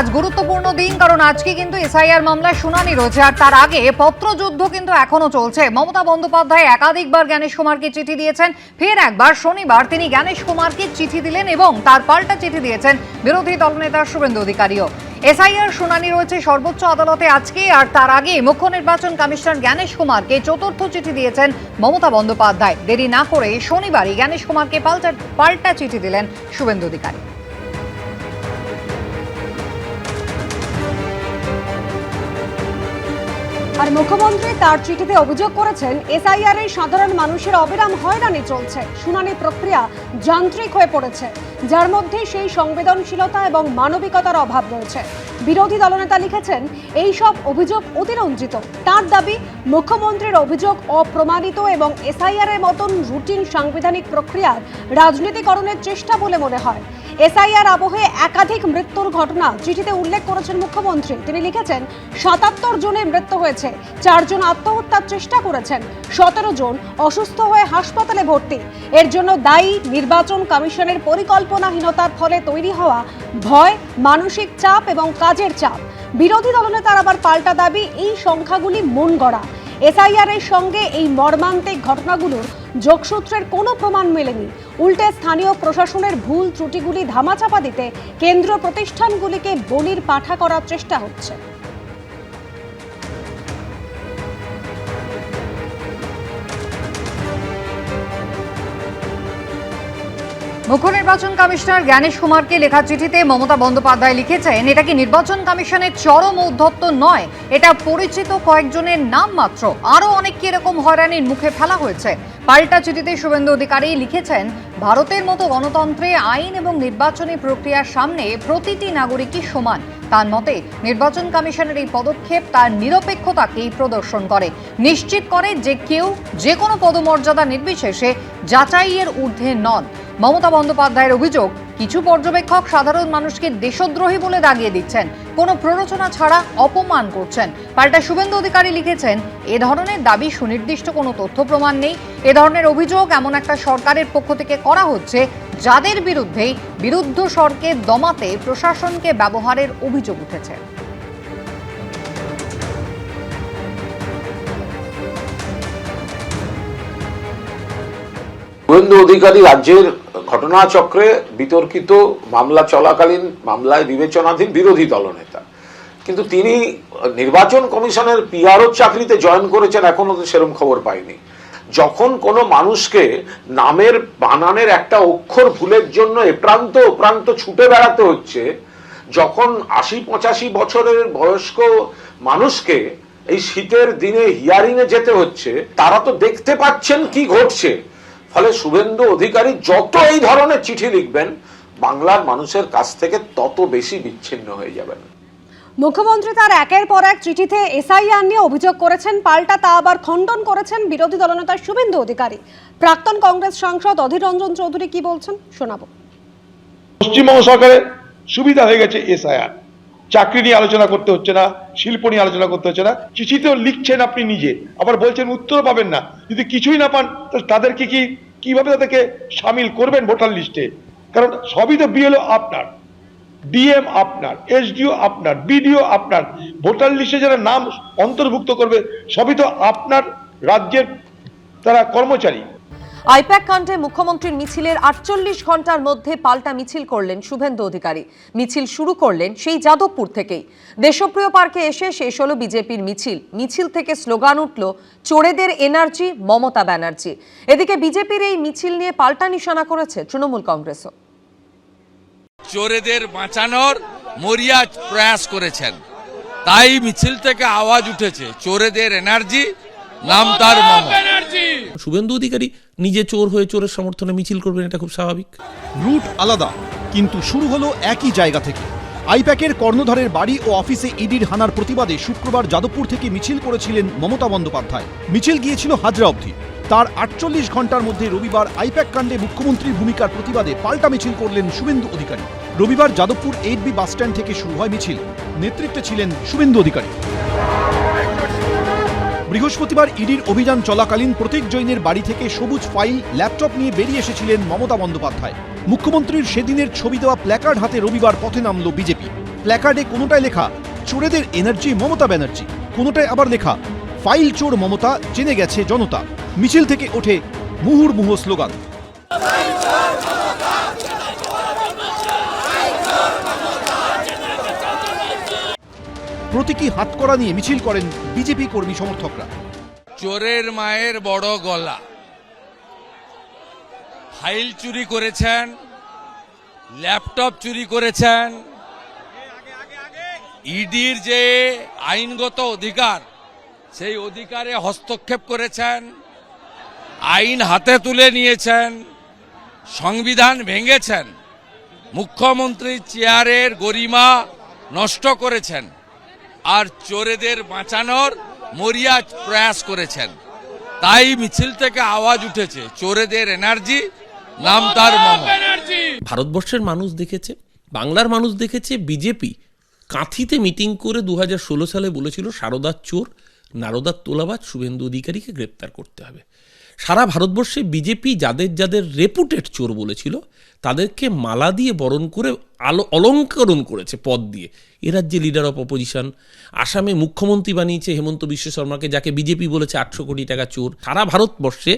আজ গুরুত্বপূর্ণ দিন, কারণ আজকে কিন্তু এসআইআর মামলার শুনানি রয়েছে, আর তার আগে পত্রযুদ্ধ কিন্তু এখনও চলছে। মমতা বন্দ্যোপাধ্যায় একাধিকবার জ্ঞানেশ কুমারকে চিঠি দিয়েছেন, ফের একবার শনিবার তিনি জ্ঞানেশ কুমারকে চিঠি দিলেন এবং তার পাল্টা চিঠি দিয়েছেন বিরোধী দলনেতা শুভেন্দু অধিকারীও। এসআইআর শুনানি রয়েছে সর্বোচ্চ আদালতে আজকে, আর তার আগে মুখ্য নির্বাচন কমিশনার জ্ঞানেশ কুমারকে চতুর্থ চিঠি দিয়েছেন মমতা বন্দ্যোপাধ্যায়। দেরি না করে শনিবারই জ্ঞানেশ কুমারকে পাল্টা পাল্টা চিঠি দিলেন শুভেন্দু অধিকারী। আর মুখ্যমন্ত্রী তার চিঠিতে অভিযোগ করেছেন, এসআইআর এর সাধারণ মানুষের অবিরাম হয়রানি চলছে, শুনানি প্রক্রিয়া যান্ত্রিক হয়ে পড়েছে, যার মধ্যে সেই সংবেদনশীলতা এবং মানবিকতার অভাব রয়েছে। বিরোধী দলনেতা লিখেছেন, এই সব অভিযোগ অতিরঞ্জিত। তার দাবি, মুখ্যমন্ত্রীর অভিযোগ অপ্রমাণিত এবং এসআইআর এর মতন রুটিন সাংবিধানিক প্রক্রিয়ার রাজনীতিকরণের চেষ্টা বলে মনে হয়। এসআইআর আবহে একাধিক মৃত্যুর ঘটনা চিঠিতে উল্লেখ করেছেন মুখ্যমন্ত্রী। তিনি লিখেছেন, সাতাত্তর জনের মৃত্যু হয়েছে, চারজন আত্মহত্যার চেষ্টা করেছেন, সতেরো জন অসুস্থ হয়ে হাসপাতালে ভর্তি। এর জন্য দায়ী নির্বাচন কমিশনের পরিকল্পনাহীনতার ফলে তৈরি হওয়া ভয়, মানসিক চাপ এবং কাজের চাপ। বিরোধী দলনেতার আবার পাল্টা দাবি, এই সংখ্যাগুলি মন গড়া। এসআইআর এর সঙ্গে এই মর্মান্তিক ঘটনাগুলোর যোগসূত্রের কোনো প্রমাণ মেলেনি। উল্টে স্থানীয় প্রশাসনের ভুল ত্রুটিগুলি ধামাচাপা দিতে কেন্দ্র প্রতিষ্ঠানগুলিকে বলির পাঠা করার চেষ্টা হচ্ছে। মুখ্য নির্বাচন কমিশনার জ্ঞানেশ কুমারকে লেখা চিঠিতে মমতা বন্দ্যোপাধ্যায় লিখেছেন, এটা কি নির্বাচন কমিশনের চরম উদ্ধত্ত নয়? এটা পরিচিত কয়েকজনের নাম মাত্র। আরও অনেককে এরকম হয়রানির মুখে ফেলা হয়েছে? পাল্টা চিঠিতে শুভেন্দু অধিকারী লিখেছেন, ভারতের মতো গণতন্ত্রে আইন এবং নির্বাচনী প্রক্রিয়ার সামনে প্রতিটি নাগরিকই সমান। তার মতে, নির্বাচন কমিশনের এই পদক্ষেপ তার নিরপেক্ষতাকেই প্রদর্শন করে। নিশ্চিত করে যে কেউ যে কোনো পদমর্যাদা নির্বিশেষে যাচাইয়ের ঊর্ধ্বে নন। মমতা বন্দ্যোপাধ্যায়ের অভিযোগ, কিছু পর্যবেক্ষক সাধারণ মানুষকে দেশদ্রোহী বলে দাগিয়ে দিচ্ছেন। কোনো প্ররোচনা ছাড়া অপমান করছেন। পাল্টা শুভেন্দু অধিকারী লিখেছেন, এ ধরনের দাবি সুনির্দিষ্ট কোনো তথ্য প্রমাণ নেই। এ ধরনের অভিযোগ এমন একটা সরকারের পক্ষ থেকে করা হচ্ছে, যাদের বিরুদ্ধে বিরুদ্ধ স্বরকে দমাতে প্রশাসনকে ব্যবহারের অভিযোগ উঠেছে। শুভেন্দু অধিকারী রাজ্যের ঘটনাচক্রে বিতর্কিত, মামলা চলাকালীন, মামলায় বিবেচনাধীন বিরোধী দলনেতা। কিন্তু তিনি নির্বাচন কমিশনের পিআরও চাকরিতে জয়েন করেছেন, এখনও তো সেরকম খবর পাইনি। যখন কোনো মানুষকে নামের বানানের একটা অক্ষর ভুলের জন্য এ প্রান্ত ছুটে বেড়াতে হচ্ছে, যখন আশি পঁচাশি বছরের বয়স্ক মানুষকে এই শীতের দিনে হিয়ারিং এ যেতে হচ্ছে, তারা তো দেখতে পাচ্ছেন কি ঘটছে। ফলে শুভেন্দু অধিকারী যত এই ধরনের চিঠি লিখবেন বাংলার মানুষের কাছ থেকে তত বেশি বিচ্ছিন্ন হয়ে যাবেন। মুখ্যমন্ত্রী তার একের পর এক চিঠিতে এসআইআর নিয়ে অভিযোগ করেছেন পাল্টা তা আবার খণ্ডন করেছেন বিরোধী দলনেতা শুভেন্দু অধিকারী। প্রাক্তন কংগ্রেস সাংসদ অধীর রঞ্জন চৌধুরী কি বলছেন শোনাবো। পশ্চিমবঙ্গ সরকারের সুবিধা হয়ে গেছে এসআইআর। চাকরি নিয়ে আলোচনা করতে হচ্ছে না, শিল্প নিয়ে আলোচনা করতে হচ্ছে না। চিঠিতেও লিখছেন আপনি নিজে, আবার বলছেন উত্তর পাবেন না। যদি কিছুই না পান তাদেরকে কি, কীভাবে তাদেরকে সামিল করবেন ভোটার লিস্টে? কারণ সবই তো বিএলও আপনার, ডিএম আপনার, এসডিও আপনার, বিডিও আপনার। ভোটার লিস্টে যারা নাম অন্তর্ভুক্ত করবে, সবই তো আপনার রাজ্যের তারা কর্মচারী। আইপ্যাক কাণ্ডে মুখ্যমন্ত্রীর মিছিলের আটচল্লিশ ঘণ্টার মধ্যে পাল্টা মিছিল করলেন শুভেন্দু অধিকারী। মিছিল শুরু করলেন সেই যাদবপুর থেকেই। দেশপ্রিয় পার্কে এসে শেষ হলো বিজেপির মিছিল। মিছিল থেকে স্লোগান উঠল, চোরেদের এনার্জি, মমতা ব্যানার্জি। এদিকে বিজেপির এই মিছিল নিয়ে পাল্টা নিশানা করেছে তৃণমূল কংগ্রেসও। চোরেদের বাঁচানোর মরিয়া প্রয়াস করেছেন। তাই মিছিল থেকে আওয়াজ উঠেছে, চোরেদের এনার্জি, নাম তার মমতা শুভেন্দু অধিকারী নিজে চোর হয়ে চোরের সমর্থনে মিছিল করবেন এটা খুব স্বাভাবিক। রুট আলাদা কিন্তু শুরু হলো একই জায়গা থেকে। আইপ্যাকের কর্ণধারের বাড়ি ও অফিসে ইডির হানার প্রতিবাদে শুক্রবার যাদবপুর থেকে মিছিল করেছিলেন মমতা বন্দ্যোপাধ্যায়। মিছিল গিয়েছিল হাজরা অবধি। তার আটচল্লিশ ঘণ্টার মধ্যে রবিবার আইপ্যাক কাণ্ডে মুখ্যমন্ত্রীর ভূমিকার প্রতিবাদে পাল্টা মিছিল করলেন শুভেন্দু অধিকারী। রবিবার যাদবপুর এইট বি বাসস্ট্যান্ড থেকে শুরু হয় মিছিল। নেতৃত্বে ছিলেন শুভেন্দু অধিকারী। বৃহস্পতিবার ইডির অভিযান চলাকালীন প্রতীক জৈনের বাড়ি থেকে সবুজ ফাইল, ল্যাপটপ নিয়ে বেরিয়ে এসেছিলেন মমতা বন্দ্যোপাধ্যায়। মুখ্যমন্ত্রীর সেদিনের ছবি দেওয়া প্ল্যাকার্ড হাতে রবিবার পথে নামল বিজেপি। প্ল্যাকার্ডে কোনোটায় লেখা, চোরেদের এনার্জি মমতা ব্যানার্জি। কোনোটায় আবার লেখা, ফাইল চোর মমতা, জেনে গেছে জনতা। মিছিল থেকে ওঠে মুহুর্মুহ স্লোগান। প্রতীকী হাতকড়া নিয়ে মিছিল করেন বিজেপি কর্মী সমর্থকরা। চোরের মায়ের বড় গলা। ফাইল চুরি করেছেন, ল্যাপটপ চুরি করেছেন, ইডির যে আইনগত অধিকার, সেই অধিকারে হস্তক্ষেপ করেছেন, আইন হাতে তুলে নিয়েছেন, সংবিধান ভেঙেছেন, মুখ্যমন্ত্রীর চেয়ারের গরিমা নষ্ট করেছেন। আর চোরেদের বাঁচানোর মরিয়া প্রয়াস করেছেন। তাই মিছিল থেকে আওয়াজ উঠেছে। চোরেদের এনার্জি নাম তার ভারতবর্ষের মানুষ দেখেছে বাংলার মানুষ দেখেছে বিজেপি কাঁথিতে মিটিং করে দু হাজার ষোলো সালে বলেছিল সারদার চোর নারদার তোলাবাজ শুভেন্দু অধিকারীকে গ্রেপ্তার করতে হবে। সারা ভারতবর্ষে বিজেপি যাদের যাদের রেপুটেড চোর বলেছিল, তাদেরকে মালা দিয়ে বরণ করে আলো, অলঙ্করণ করেছে পদ দিয়ে। এ রাজ্যে লিডার অফ অপোজিশন আসামে মুখ্যমন্ত্রী বানিয়েছে হেমন্ত বিশ্ব শর্মাকে, যাকে বিজেপি বলেছে আটশো কোটি টাকা চোর। সারা ভারতবর্ষে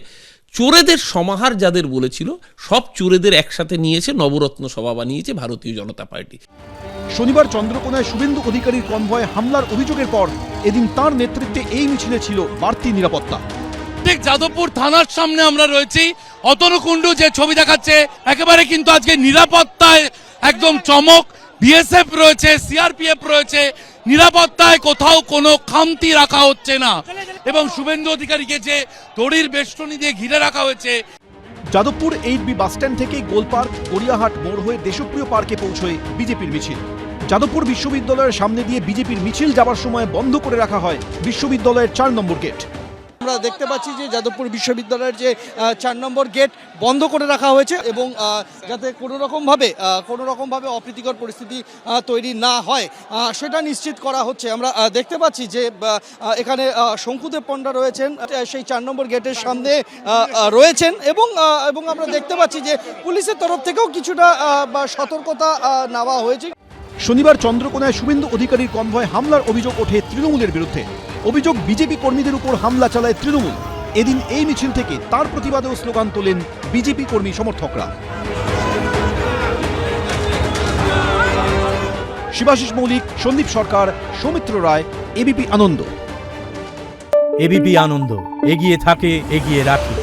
চোরেদের সমাহার যাদের বলেছিল, সব চোরেদের একসাথে নিয়েছে নবরত্ন সভা বানিয়েছে ভারতীয় জনতা পার্টি। শনিবার চন্দ্রকোনায় শুভেন্দু অধিকারীর কনভয়ে হামলার অভিযোগের পর, এদিন তার নেতৃত্বে এই মিছিলে ছিল বাড়তি নিরাপত্তা। ঠিক যাদবপুর থানার সামনে আমরা রয়েছি। অতনুকুণ্ডু যে ছবি দেখাচ্ছে, একেবারে কিন্তু আজকে নিরাপত্তায় একদম চমক। বিএসএফ রয়েছে, সিআরপিএফ রয়েছে, নিরাপত্তায় কোথাও কোনো খামতি রাখা হচ্ছে না। এবং শুভেন্দু অধিকারীকে যে দড়ির বেষ্টনী দিয়ে ঘিরে রাখা হয়েছে। যাদবপুর এইট বি বাসস্ট্যান্ড থেকে গোলপার্ক গড়িয়াহাট মোড় হয়ে দেশপ্রিয় পার্কে পৌঁছয় বিজেপির মিছিল। যাদবপুর বিশ্ববিদ্যালয়ের সামনে দিয়ে বিজেপির মিছিল যাবার সময় বন্ধ করে রাখা হয় বিশ্ববিদ্যালয়ের চার নম্বর গেট। আমরা দেখতে পাচ্ছি যে যাদবপুর বিশ্ববিদ্যালয়ের যে চার নম্বর গেট বন্ধ করে রাখা হয়েছে এবং যাতে কোনো রকমভাবে কোনো রকমভাবে অপ্রীতিকর পরিস্থিতি তৈরি না হয় সেটা নিশ্চিত করা হচ্ছে। আমরা দেখতে পাচ্ছি যে এখানে শঙ্কুদেব পণ্ডা রয়েছেন সেই চার নম্বর গেটের সামনে রয়েছেন এবং এবং আমরা দেখতে পাচ্ছি যে পুলিশের তরফ থেকেও কিছুটা সতর্কতা নেওয়া হয়েছে। শনিবার চন্দ্রকোনায় শুভেন্দু অধিকারীর কনভয় হামলার অভিযোগ ওঠে তৃণমূলের বিরুদ্ধে। অভিযোগ বিজেপি কর্মীদের উপর হামলা চালায় তৃণমূল। এদিন এই মিছিল থেকে তার প্রতিবাদেও স্লোগান তোলেন বিজেপি কর্মী সমর্থকরা। শিবাশিস মৌলিক, সন্দীপ সরকার, সৌমিত্র রায়, এবিপি আনন্দ। এবিপি আনন্দ, এগিয়ে থাকে, এগিয়ে রাখে।